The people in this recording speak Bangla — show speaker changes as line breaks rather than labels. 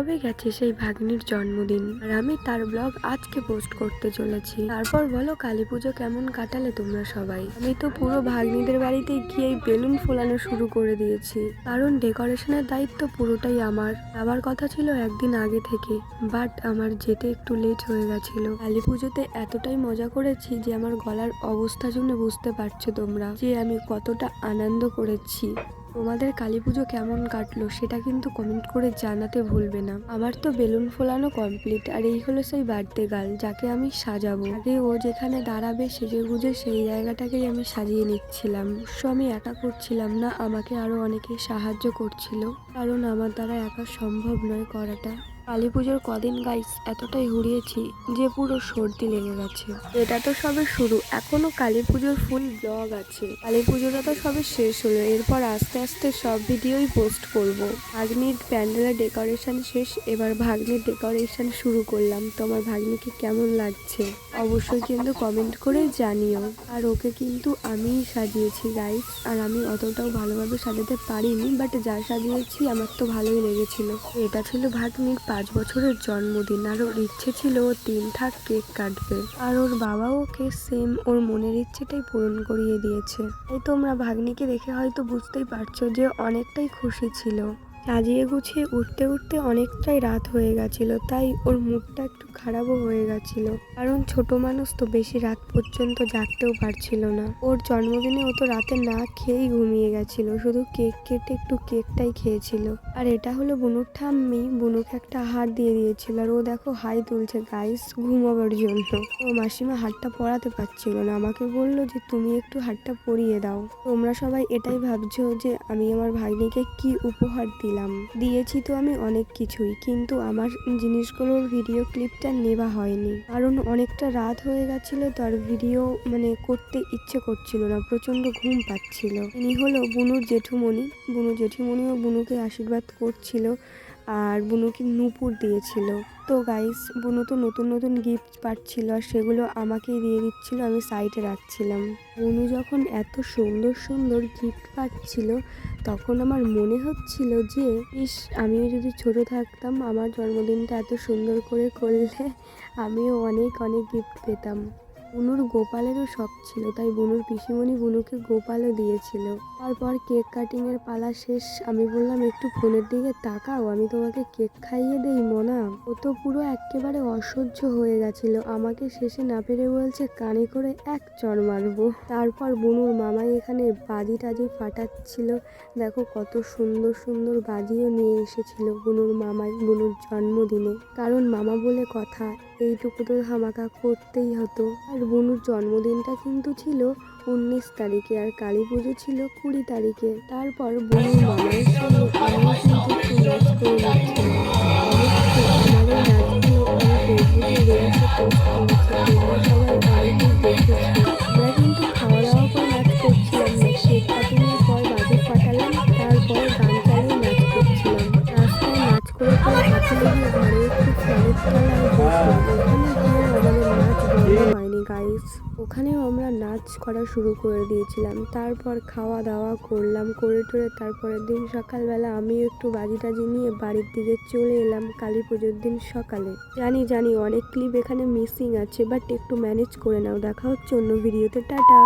কবে গেছে সেই ভাগ্নির জন্মদিন? আর আমি তার ব্লগ আজকে পোস্ট করতে চলেছি। তারপর বলো, কালী পুজো কেমন কাটালে তোমরা সবাই? আমি তো পুরো ভাগ্নিদের বাড়িতে গিয়ে বেলুন ফোলানো শুরু করে দিয়েছি। কারণ ডেকোরেশনের দায়িত্ব পুরোটাই আমার। আমার কথা ছিল একদিন আগে থেকে বাট আমার যেতে একটু লেট হয়ে গেছিল। কালী পুজোতে এতটাই মজা করেছি যে আমার গলার অবস্থা শুনে বুঝতে পারছ তোমরা যে আমি কতটা আনন্দ করেছি। তোমাদের কালী পুজো কেমন কাটলো সেটা কিন্তু কমেন্ট করে জানাতে ভুলবে না। আমার তো বেলুন ফোলানো কমপ্লিট আর এই হলো সেই বার্থডে গার্ল যাকে আমি সাজাবো। আগে ও যেখানে দাঁড়াবে, সেজে গুজে সেই জায়গাটাকেই আমি সাজিয়ে নিচ্ছিলাম। অবশ্য আমি একা করছিলাম না, আমাকে আরও অনেকে সাহায্য করছিল। কারণ আমার দ্বারা একা সম্ভব নয় করাটা। কালী পুজোর কদিন গাইস এতটাই হুড়িয়েছি যে পুরো সর্দি লেগে গেছে। এটা তো সবে শুরু এখনও কালী পুজোর ফুল ব্লগ আছে। কালী পুজোটা তো সবে শেষ হলো এরপর আস্তে আস্তে সব ভিডিওই পোস্ট করব। ভাগ্নির প্যান্ডেলের ডেকোরেশন শেষ এবার ভাগ্নির ডেকোরেশন শুরু করলাম। তোমার ভাগ্নিকে কেমন লাগছে? অবশ্যই কিন্তু কমেন্ট করে জানিও। আর ওকে কিন্তু আমিই সাজিয়েছি গাইস আর আমি অতটাও ভালোভাবে সাজাতে পারিনি বাট যা সাজিয়েছি আমার তো ভালোই লেগেছিল। এটা ছিল ভাগ্নির পাঁচ বছরের জন্মদিন আর ওর ইচ্ছে ছিল ও তিন থাক কেক কাটবে। আর ওর বাবা ওকে সেম ওর মনের ইচ্ছেটাই পূরণ করিয়ে দিয়েছে। এই তোমরা ভাগ্নিকে দেখে হয়তো বুঝতেই পারছ যে অনেকটাই খুশি ছিল। সাজিয়ে গুছিয়ে উঠতে উঠতে অনেকটাই রাত হয়ে গেছিল, তাই ওর মুখটা একটু খারাপও হয়ে গেছিল। কারণ ছোট মানুষ তো বেশি রাত পর্যন্ত জাগতেও পারছিল না। ওর জন্মদিনে ও তো রাতে না খেয়েই ঘুমিয়ে গেছিল, শুধু কেক কেটে একটু কেকটাই খেয়েছিল। আর এটা হলো বুনুর ঠাম্মি, বুনুকে একটা হার দিয়ে দিয়েছিল, আর ও দেখো হাই তুলছে, গাইস, ঘুমাবার জন্য। ও মাসিমা হাতটা পরাতে পারছিল না, আমাকে বলল যে, তুমি একটু হাতটা পরিয়ে দাও। তোমরা সবাই এটাই ভাবছ যে, আমি আমার ভাগ্নিকে কি উপহার দিলাম। দিয়েছি তো আমি অনেক কিছুই, কিন্তু আমার জিনিসগুলোর ভিডিও ক্লিপটা নেওয়া হয়নি। কারণ অনেকটা রাত হয়ে গেছিল, তো আর ভিডিও মানে করতে ইচ্ছে করছিল না প্রচণ্ড ঘুম পাচ্ছিল। ইনি হলো বুনুর জেঠুমণি। বুনু জেঠুমণিও বুনুকে আশীর্বাদ করছিল। আর বুনুকে নূপুর দিয়েছিল। তো গাইস বুনু তো নতুন নতুন গিফট পাচ্ছিল আর সেগুলো আমাকেই দিয়ে দিচ্ছিল, আমি সাইডে রাখছিলাম। বুনু যখন এত সুন্দর সুন্দর গিফট পাচ্ছিল, তখন আমার মনে হচ্ছিল যে, ইস, আমিও যদি ছোট থাকতাম, আমার জন্মদিনটা এত সুন্দর করে করলে আমিও অনেক অনেক গিফট পেতাম। বুনুর গোপালেরও শখ ছিল, তাই বুনুর পিসিমণি বুনুকে গোপালও দিয়েছিল। তারপর কেক কাটিং এর পালা শেষ। আমি বললাম, একটু ফোনের দিকে তাকাও, আমি তোমাকে কেক খাইয়ে দেই, মনা। ও তো পুরো একেবারে অসহ্য হয়ে গেছিল। আমাকে শেষে না পেরে বলছে, কানে করে এক চর মারবো। তারপর বুনুর মামাই এখানে বাজি টাজি ফাটাচ্ছিল। দেখো কত সুন্দর সুন্দর বাজিও নিয়ে এসেছিল বুনুর মামাই, বুনুর জন্মদিনে। কারণ মামা বলে কথা এইটুকু তো ধামাকা করতেই হতো। আর বুনুর জন্মদিনটা কিন্তু ছিল উনিশ তারিখে আর কালী পুজো ছিল কুড়ি তারিখে। তারপর বুনুর মামার সঙ্গে আমিও কিন্তু দেখেছ আমরা কিন্তু খাওয়া দাওয়া করছিলাম পর তারপর গান নাচ করছিলাম নাচ ঘরে একটু হয়নি গাইস ওখানেও আমরা নাচ করা শুরু করে দিয়েছিলাম। তারপর খাওয়া দাওয়া করলাম, করে টরে তারপরের দিন সকালবেলা আমিও একটু বাজি টাজি নিয়ে বাড়ির দিকে চলে এলাম কালী পুজোর দিন সকালে। জানি জানি অনেক ক্লিপ এখানে মিসিং আছে বাট একটু ম্যানেজ করে নাও। দেখা হচ্ছে অন্য ভিডিওতে টাটা!